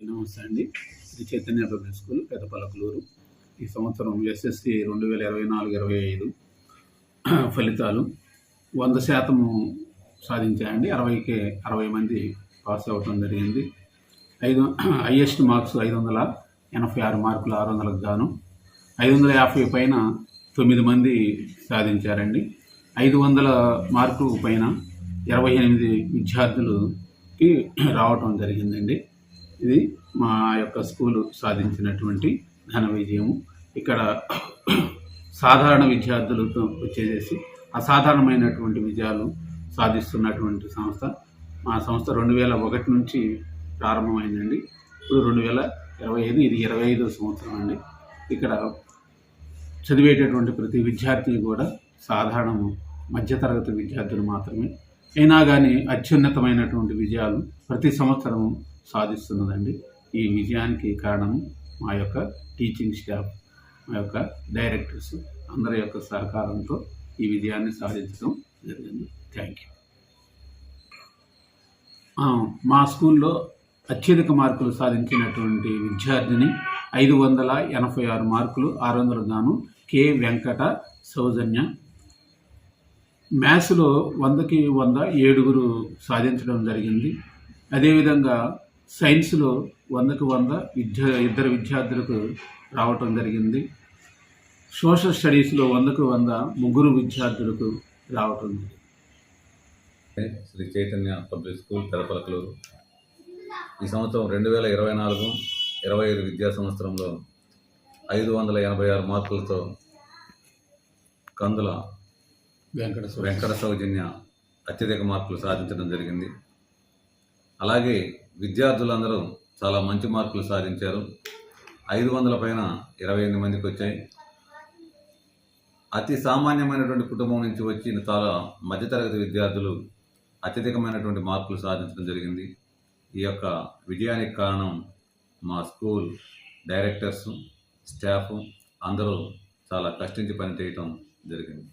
నమస్తే అండి. Sri Chaitanya public school Peddapallakaluru ఈ సంవత్సరం ఎస్ఎస్సి రెండు వేల ఇరవై నాలుగు ఇరవై ఐదు ఫలితాలు వంద శాతము సాధించాయండి. అరవైకి అరవై మంది పాస్ అవ్వటం జరిగింది. ఐదు హయ్యెస్ట్ మార్క్స్ ఐదు వందల ఎనభై ఆరు మార్కులు ఆరు వందలకు గాను ఐదు వందల యాభై పైన తొమ్మిది మంది సాధించారండి. ఐదు వందల మార్కు పైన ఇరవై ఎనిమిది విద్యార్థులకి రావటం జరిగిందండి. ఇది మా యొక్క స్కూలు సాధించినటువంటి ఘన విజయము. ఇక్కడ సాధారణ విద్యార్థులతో వచ్చేసేసి అసాధారణమైనటువంటి విజయాలు సాధిస్తున్నటువంటి సంస్థ. మా సంస్థ రెండు వేల ఒకటి నుంచి ప్రారంభమైందండి. ఇప్పుడు రెండు వేల ఇరవై ఐదు ఇది ఇరవై ఐదో సంవత్సరం అండి. ఇక్కడ చదివేటటువంటి ప్రతి విద్యార్థి కూడా సాధారణము మధ్యతరగతి విద్యార్థులు మాత్రమే. అయినా కానీ అత్యున్నతమైనటువంటి విజయాలు ప్రతి సంవత్సరం సాధిస్తున్నదండి. ఈ విజయానికి కారణం మా యొక్క టీచింగ్ స్టాఫ్ మా యొక్క డైరెక్టర్స్ అందరి యొక్క సహకారంతో ఈ విజయాన్ని సాధించడం జరిగింది. థ్యాంక్ యూ మా స్కూల్లో అత్యధిక మార్కులు సాధించినటువంటి విద్యార్థిని ఐదు వందల ఎనభై ఆరు మార్కులు ఆరు వందలు గాను కె. వెంకట సౌజన్య. మ్యాథ్స్లో వందకి వంద ఏడుగురు సాధించడం జరిగింది. అదేవిధంగా సైన్స్లో వందకు వంద విద్య ఇద్దరు విద్యార్థులకు రావటం జరిగింది. సోషల్ స్టడీస్లో వందకు వంద ముగ్గురు విద్యార్థులకు రావటం జరిగింది. శ్రీ చైతన్య పబ్లిక్ స్కూల్ పెదపలకలూరు ఈ సంవత్సరం రెండు వేల ఇరవై నాలుగు ఇరవై ఐదు విద్యా సంవత్సరంలో ఐదు వందల ఎనభై ఆరు మార్కులతో కందుల వెంకట. వెంకట సౌజన్య అత్యధిక మార్కులు సాధించడం జరిగింది. అలాగే విద్యార్థులందరూ చాలా మంచి మార్కులు సాధించారు. ఐదు వందల పైన ఇరవై ఎనిమిది మందికి వచ్చాయి. అతి సామాన్యమైనటువంటి కుటుంబం నుంచి వచ్చిన చాలా మధ్యతరగతి విద్యార్థులు అత్యధికమైనటువంటి మార్కులు సాధించడం జరిగింది. ఈ యొక్క విజయానికి కారణం మా స్కూల్ డైరెక్టర్స్ స్టాఫ్ అందరూ చాలా కష్టించి పనిచేయటం జరిగింది.